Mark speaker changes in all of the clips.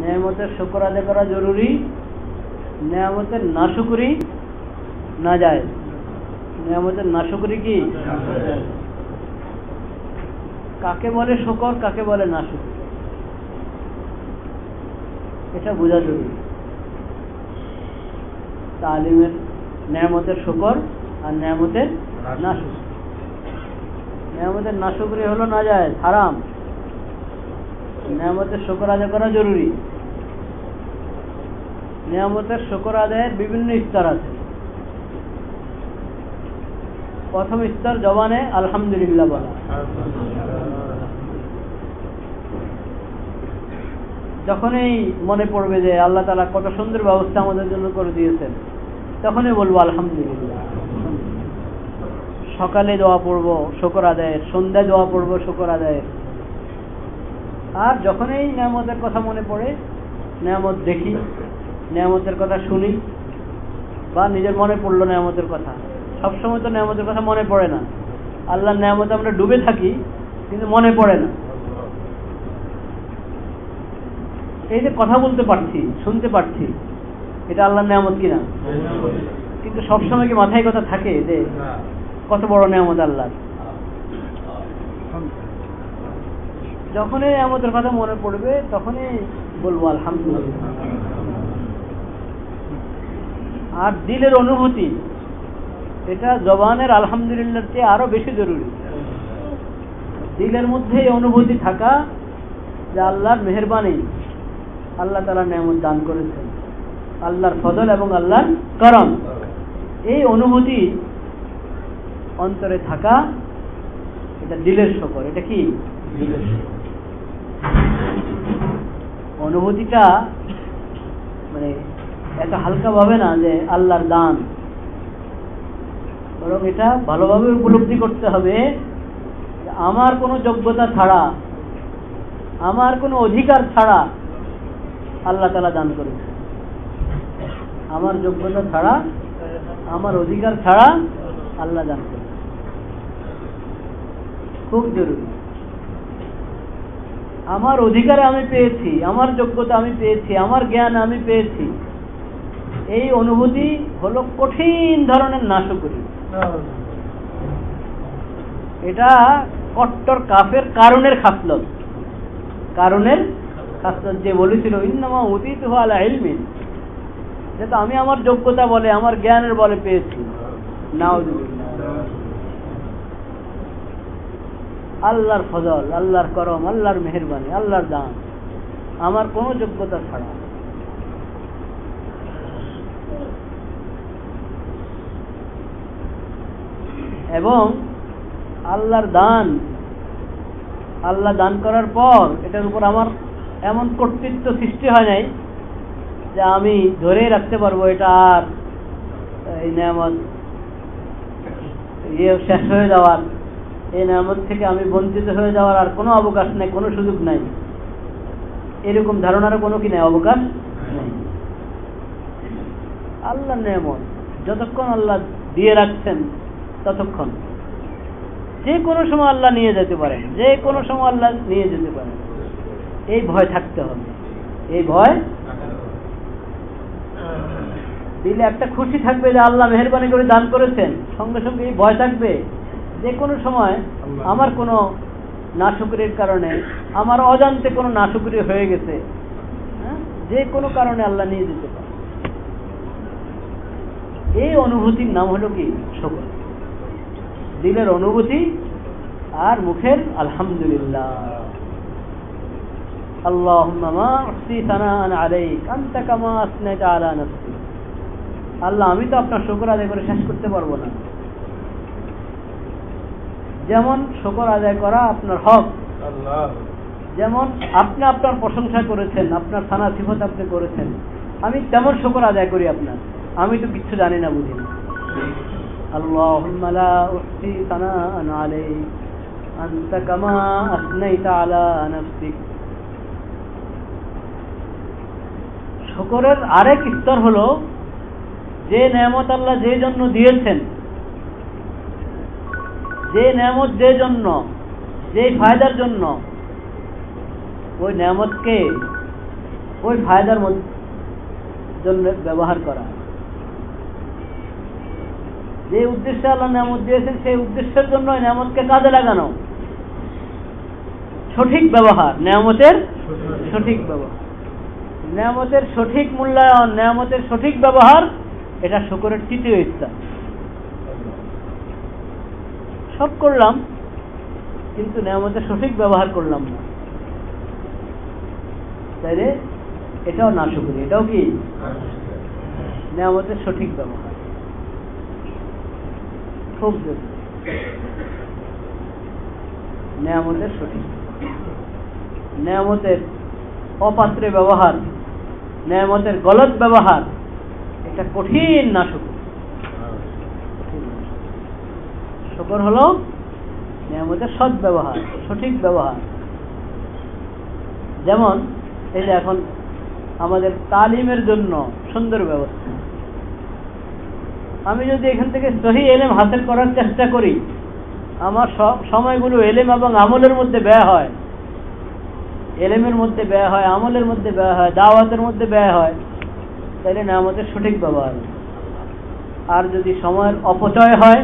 Speaker 1: নেয়ামতের শুকর আদায় করা জরুরি, নেয়ামতের নাশুকরি না যায়। নেয়ামতের নাশুকরি কি? কাকে বলে শুকর, কাকে বলে নাশুকরি এটা বোঝা জরুরি। তালিমের নেয়ামতের শুকর আর নেয়ামতের নাশুকরি নেয়ামতের নাশুকরি হলো না যায়, হারাম। নেয়ামতের শুকর আদায় করা জরুরি। নিয়ামতের শুকর আদায়ের বিভিন্ন স্তর আছে। প্রথম স্তর জবানে আলহামদুলিল্লাহ বলা। যখনই মনে পড়বে যে আল্লাহ তালা কত সুন্দর ব্যবস্থা আমাদের জন্য করে দিয়েছেন, তখনই বলব আলহামদুলিল্লাহ। সকালে দোয়া পড়ব, শুকর আদায়ের, সন্ধ্যায় দোয়া পড়ব, শুকর আদায়ের। আর যখনই নিয়ামতের কথা মনে পড়ে নিয়ামত দেখি নিয়ামতের কথা শুনি বা নিজের মনে পড়ল নিয়ামতের কথা সবসময় তো নিয়ামতের কথা মনে পড়ে না। আল্লাহর নিয়ামতে আমরা ডুবে থাকি কিন্তু মনে পড়ে না। এই যে কথা বলতে পারছি শুনতে পারছি এটা আল্লাহর নিয়ামত কিনা? কিন্তু সবসময় কি মাথায় কথা থাকে যে কত বড় নিয়ামত আল্লাহর? যখনই আমাদের কথা মনে পড়বে, তখনই বলব, আলহামদুলিল্লাহ। আর দিলের অনুভূতি, এটা জবানের আলহামদুলিল্লাহর চেয়ে আরও বেশি জরুরি। দিলের মধ্যে অনুভূতি থাকা যে আল্লাহর মেহরবানি আল্লাহ তালা নেমত দান করেছেন। আল্লাহর ফজল এবং আল্লাহর করম। এই অনুভূতি অন্তরে থাকা, এটা দিলের শকর এটা কি? দিলের শকর অনুভূতিটা মানে এত হালকা ভাবে না যে আল্লাহর দান। বরং এটা ভালোভাবে উপলব্ধি করতে হবে আমার কোনো যোগ্যতা ছাড়া, আমার কোনো অধিকার ছাড়া আল্লাহ তালা দান করেছে আমার যোগ্যতা ছাড়া, আমার অধিকার ছাড়া আল্লাহ দান করেছে খুব জরুরি। আমার অধিকারে আমি পেয়েছি, আমার যোগ্যতা আমি পেয়েছি, আমার জ্ঞান আমি পেয়েছি। এই অনুভূতি হলো কঠিন ধরনের নাশকরি এটা কট্টর কাফের কারণের খাসলত। কারণের খাসলত যে বলেছিল, ইন্নামা অতীত আলা ইলমিন। যেটা আমি আমার যোগ্যতা বলে, আমার জ্ঞানের বলে পেয়েছি। নাউজুবিল্লাহ আল্লাহর ফজল, আল্লাহর করম, আল্লাহর মেহরবানি, আল্লাহর দান। আমার কোনো যোগ্যতা ছাড়া। এবং আল্লাহর দান, আল্লাহ দান করার পর এটার উপর আমার এমন কর্তৃত্ব সৃষ্টি হয় নাই যে আমি ধরে রাখতে পারব এটা আর এই নিয়ামত ইয়ে শেষ হয়ে যাওয়ার এই নামত থেকে আমি বঞ্চিত হয়ে যাওয়ার আর কোনো অবকাশ নেই, কোনো সুযোগ নাই। এরকম ধারণারও কোনো কি নেই, অবকাশ নেই। আল্লাহ নেমত যতক্ষণ আল্লাহ দিয়ে রাখছেন, ততক্ষণ। যে কোনো সময় আল্লাহ নিয়ে যেতে পারেন যে কোনো সময় আল্লাহ নিয়ে যেতে পারেন এই ভয় থাকতে হবে। এই ভয় দিলে একটা খুশি থাকবে যে আল্লাহ মেহরবানি করে দান করেছেন, সঙ্গে সঙ্গে এই ভয় থাকবে। যে কোনো সময় আমার কোনো নাশুকরির কারণে, আমার অজান্তে কোনো নাশুকরি হয়ে গেছে হ্যাঁ? যে কোনো কারণে আল্লাহ নিয়ে যেতে পারে। এই অনুভূতির নাম হলো কি? শকর। দিলের অনুভূতি আর মুখের আলহামদুলিল্লাহ। আল্লাহ, আমি তো আপনার শুক্র আদায় করে শেষ করতে পারব না। যেমন শকর আদায় করা আপনার হক যেমন আপনি আপনার প্রশংসা করেছেন আপনার থানা সিফত আপনি করেছেন আমি তেমন শকর আদায় করি আপনার আমি তো কিচ্ছু জানি না বুঝি না اللهم لا أحصي ثناء عليك أنت كما أثنيت على نفسك শকরের আরেক স্তর হলো যে নেয়ামত আল্লাহ যে জন্য দিয়েছেন যে নেয়ামত যে জন্য যে ফায়দার জন্য, ওই নেয়ামতকে ওই ফায়দার জন্য ব্যবহার করা। যে উদ্দেশ্যে আল্লাহ নিয়ামত দিয়েছেন, সেই উদ্দেশ্যের জন্য ওই নিয়ামতকে কাজে লাগানো। সঠিক ব্যবহার, নিয়ামতের সঠিক ব্যবহার। নিয়ামতের সঠিক মূল্যায়ন, নিয়ামতের সঠিক ব্যবহার, এটা শুকরের তৃতীয় ইচ্ছা। সব করলাম, কিন্তু নিয়ামতের সঠিক ব্যবহার করলাম না। তাইলে এটাও না শুকরি এটাও কি? নিয়ামতের সঠিক ব্যবহার। খুব জরুরি। নিয়ামতের সঠিক নিয়ামতের অপাত্রে ব্যবহার, নিয়ামতের গলত ব্যবহার, এটা কঠিন না শুকর শুকর হলো নিয়ামতের সৎ ব্যবহার, সঠিক ব্যবহার। যেমন, এই যে এখন আমাদের তালিমের জন্য সুন্দর ব্যবস্থা। আমি যদি এখান থেকে সহি এলেম হাসিল করার চেষ্টা করি, আমার সব সময়গুলো এলেম এবং আমলের মধ্যে ব্যয় হয়। এলেমের মধ্যে ব্যয় হয়, আমলের মধ্যে ব্যয় হয়, দাওয়াতের মধ্যে ব্যয় হয়, তাহলে না আমাদের সঠিক ব্যবহার। আর যদি সময়ের অপচয় হয়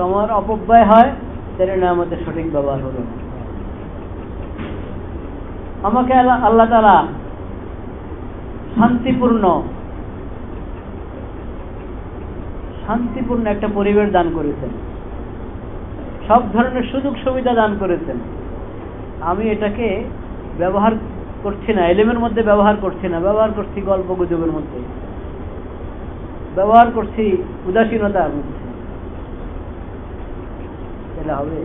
Speaker 1: সময়ের অপব্যয় হয় তাহলে না আমাদের সঠিক ব্যবহার হলো। আমাকে আল্লাহ তালা শান্তিপূর্ণ শান্তিপূর্ণ একটা পরিবেশ দান করেছেন। সব ধরনের সুযোগ সুবিধা দান করেছেন। আমি এটাকে ব্যবহার করছি না, এলেমের মধ্যে ব্যবহার করছি না, ব্যবহার করছি গল্প গুজবের মধ্যে। ব্যবহার করছি উদাসীনতার মধ্যে। তাহলে হবে।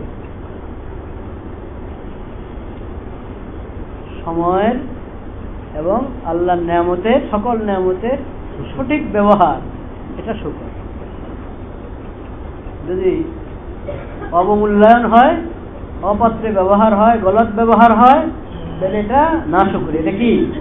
Speaker 1: সময়ের এবং আল্লাহর নিয়ামতের, সকল নিয়ামতের সঠিক ব্যবহার, এটা শুকর যদি অবমূল্যায়ন হয়, অপাত্রে ব্যবহার হয়, গলত ব্যবহার হয়, তাহলে এটা না শুকুর এটা কি?